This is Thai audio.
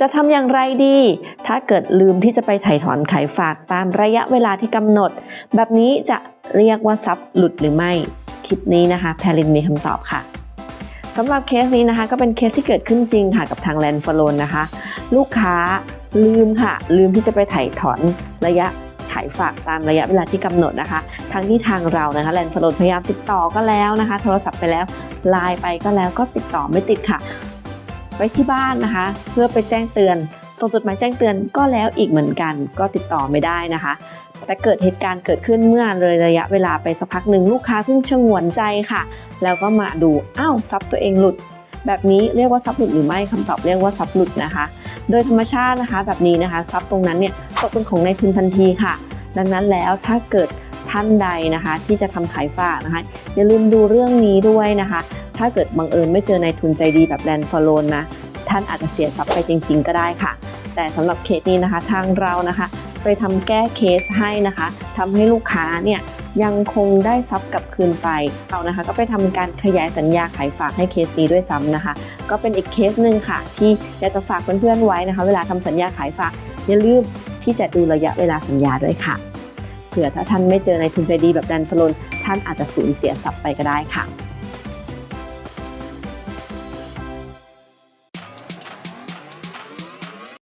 จะทำอย่างไรดี ถ้าเกิดลืมที่จะไปถ่ายถอนขายฝากตามระยะเวลาที่กำหนด แบบนี้จะเรียกว่าทรัพย์หลุดหรือไม่ คลิปนี้นะคะ แพลินมีคำตอบค่ะสำหรับเคสนี้นะคะ ก็เป็นเคสที่เกิดขึ้นจริงค่ะกับทางแลนด์ฟลนนะคะ ลูกค้าลืมค่ะ ลืมที่จะไปถ่ายถอนระยะขายฝากตามระยะเวลาที่กำหนดนะคะ ทั้งที่ทางเรานะคะแลนด์ฟลนพยายามติดต่อก็แล้วนะคะ โทรศัพท์ไปแล้วไลน์ไปก็แล้วก็ติดต่อไม่ติดค่ะ ไปที่บ้านนะคะ เพื่อไปแจ้งเตือนส่งจดหมายแจ้งเตือนก็แล้วอีกเหมือนกัน ก็ติดต่อไม่ได้นะคะ แต่เกิดเหตุการณ์เกิดขึ้นเมื่อเลยระยะเวลาไปสักพักหนึ่งลูกค้าเพิ่งชงวนใจค่ะ แล้วก็มาดูอ้าวทรัพย์ตัวเองหลุด แบบนี้เรียกว่าทรัพย์หลุดหรือไม่คำตอบเรียกว่าทรัพย์หลุดนะคะ โดยธรรมชาตินะคะแบบนี้นะคะทรัพย์ตรงนั้นเนี่ยตกเป็นของนายทุนทันทีค่ะ ดังนั้นแล้วถ้าเกิดท่านใดนะคะที่จะทำขายฝากนะคะอย่าลืมดูเรื่องนี้ด้วยนะคะ ถ้าเกิดบังเอิญไม่เจอนายทุนใจดีแบบแลนด์ฟอลโลนนะ ท่านอาจจะเสียทรัพย์ไปจริง ๆ ก็ได้ค่ะ แต่สำหรับเคสนี้นะคะทางเรานะคะ ไปทำแก้เคสให้นะคะทำให้ลูกค้าเนี่ยยังคงได้ทรัพย์กลับคืนไปเรานะคะ ก็ไปทำการขยายสัญญาขายฝากให้เคสนี้ด้วยซ้ำนะคะ ก็เป็นอีกเคสหนึ่งค่ะ ที่อยากจะฝากเพื่อนๆไว้นะคะ เวลาทำสัญญาขายฝากอย่าลืมที่จะดูระยะเวลาสัญญาด้วยค่ะ เผื่อถ้าท่านไม่เจอในทุนใจดีแบบแดนฟลนท่านอาจจะสูญเสียทรัพย์ไปก็ได้ค่ะ